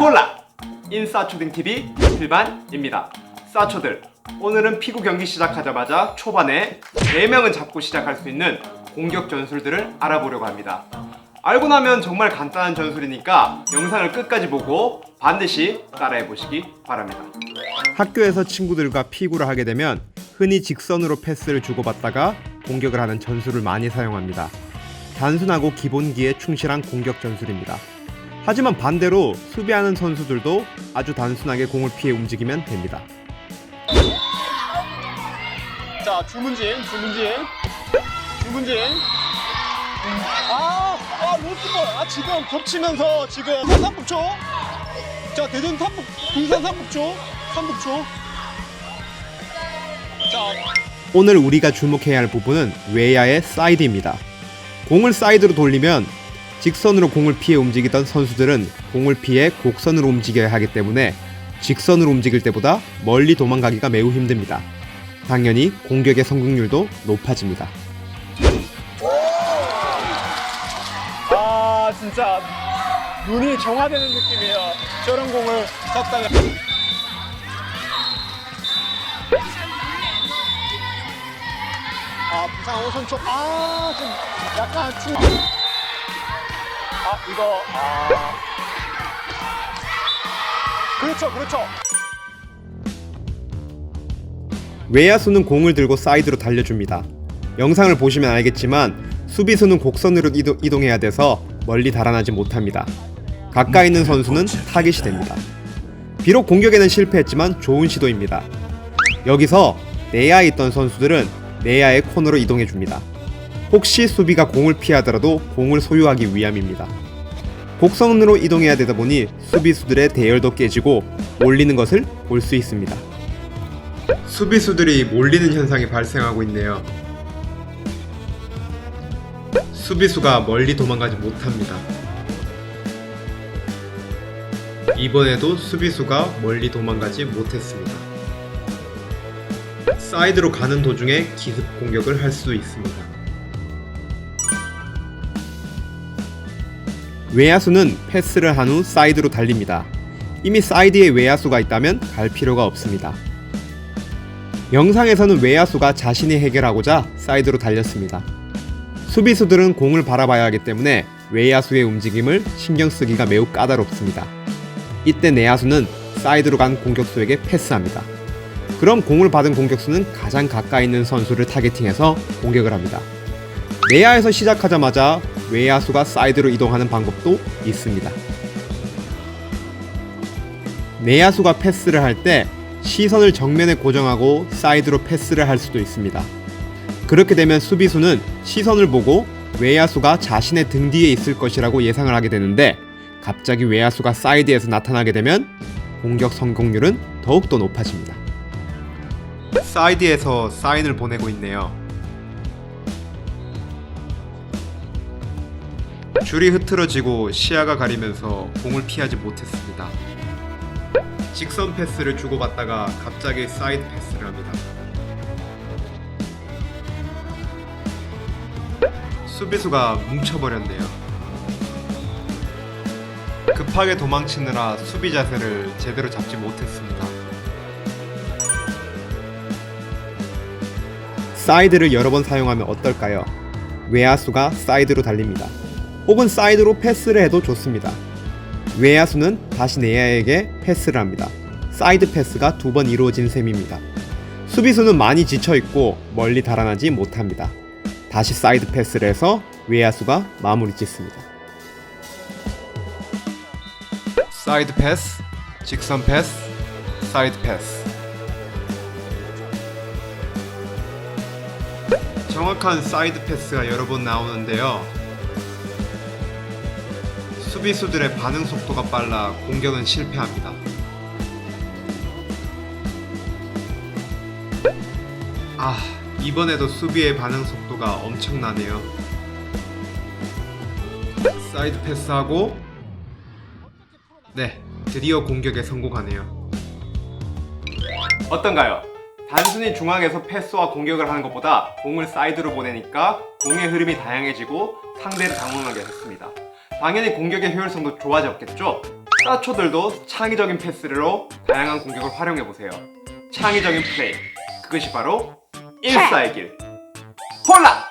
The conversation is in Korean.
골라. 인싸초딩TV 필반입니다. 싸초들. 오늘은 피구 경기 시작하자마자 초반에 4명은 잡고 시작할 수 있는 공격 전술들을 알아보려고 합니다. 알고 나면 정말 간단한 전술이니까 영상을 끝까지 보고 반드시 따라해 보시기 바랍니다. 학교에서 친구들과 피구를 하게 되면 흔히 직선으로 패스를 주고받다가 공격을 하는 전술을 많이 사용합니다. 단순하고 기본기에 충실한 공격 전술입니다 하지만 반대로 수비하는 선수들도 아주 단순하게 공을 피해 움직이면 됩니다. 자, 주문진, 주문진, 주문진. 아, 아, 로스볼. 아, 지금 겹치면서 지금 삼북초. 자, 대전 삼북, 군산 삼북초, 삼북초. 자, 오늘 우리가 주목해야 할 부분은 외야의 사이드입니다. 공을 사이드로 돌리면 직선으로 공을 피해 움직이던 선수들은 공을 피해 곡선으로 움직여야 하기 때문에 직선으로 움직일 때보다 멀리 도망가기가 매우 힘듭니다. 당연히 공격의 성공률도 높아집니다. 아, 진짜 눈이 정화되는 느낌이에요. 저런 공을 잡다가. 아, 부상 오선 쪽. 아, 좀 약간 좀. 아, 이거, 아. 그렇죠, 그렇죠. 외야수는 공을 들고 사이드로 달려줍니다. 영상을 보시면 알겠지만 수비수는 곡선으로 이동, 이동해야 돼서 멀리 달아나지 못합니다. 가까이 있는 선수는 타깃이 됩니다. 비록 공격에는 실패했지만 좋은 시도입니다. 여기서 내야에 있던 선수들은 내야의 코너로 이동해 줍니다. 혹시 수비가 공을 피하더라도 공을 소유하기 위함입니다. 곡선으로 이동해야 되다 보니 수비수들의 대열도 깨지고 몰리는 것을 볼 수 있습니다. 수비수들이 몰리는 현상이 발생하고 있네요. 수비수가 멀리 도망가지 못합니다. 이번에도 수비수가 멀리 도망가지 못했습니다. 사이드로 가는 도중에 기습 공격을 할 수 있습니다. 외야수는 패스를 한 후 사이드로 달립니다. 이미 사이드에 외야수가 있다면 갈 필요가 없습니다. 영상에서는 외야수가 자신이 해결하고자 사이드로 달렸습니다. 수비수들은 공을 바라봐야 하기 때문에 외야수의 움직임을 신경 쓰기가 매우 까다롭습니다. 이때 내야수는 사이드로 간 공격수에게 패스합니다. 그럼 공을 받은 공격수는 가장 가까이 있는 선수를 타겟팅해서 공격을 합니다. 내야에서 시작하자마자 외야수가 사이드로 이동하는 방법도 있습니다. 내야수가 패스를 할 때 시선을 정면에 고정하고 사이드로 패스를 할 수도 있습니다. 그렇게 되면 수비수는 시선을 보고 외야수가 자신의 등 뒤에 있을 것이라고 예상을 하게 되는데 갑자기 외야수가 사이드에서 나타나게 되면 공격 성공률은 더욱더 높아집니다. 사이드에서 사인을 보내고 있네요. 줄이 흐트러지고 시야가 가리면서 공을 피하지 못했습니다. 직선 패스를 주고받다가 갑자기 사이드 패스를 합니다. 수비수가 뭉쳐버렸네요. 급하게 도망치느라 수비 자세를 제대로 잡지 못했습니다. 사이드를 여러 번 사용하면 어떨까요? 외야수가 사이드로 달립니다. 혹은 사이드로 패스를 해도 좋습니다. 외야수는 다시 내야에게 패스를 합니다. 사이드 패스가 두 번 이루어진 셈입니다. 수비수는 많이 지쳐 있고 멀리 달아나지 못합니다. 다시 사이드 패스를 해서 외야수가 마무리 짓습니다. 사이드 패스, 직선 패스, 사이드 패스. 정확한 사이드 패스가 여러 번 나오는데요. 수비수들의 반응 속도가 빨라 공격은 실패합니다. 아, 이번에도 수비의 반응 속도가 엄청나네요. 사이드 패스하고 네, 드디어 공격에 성공하네요. 어떤가요? 단순히 중앙에서 패스와 공격을 하는 것보다 공을 사이드로 보내니까 공의 흐름이 다양해지고 상대를 당황하게 했습니다. 당연히 공격의 효율성도 좋아졌겠죠? 사초들도 창의적인 패스로 다양한 공격을 활용해 보세요. 창의적인 플레이 그것이 바로 일사의 길 폴라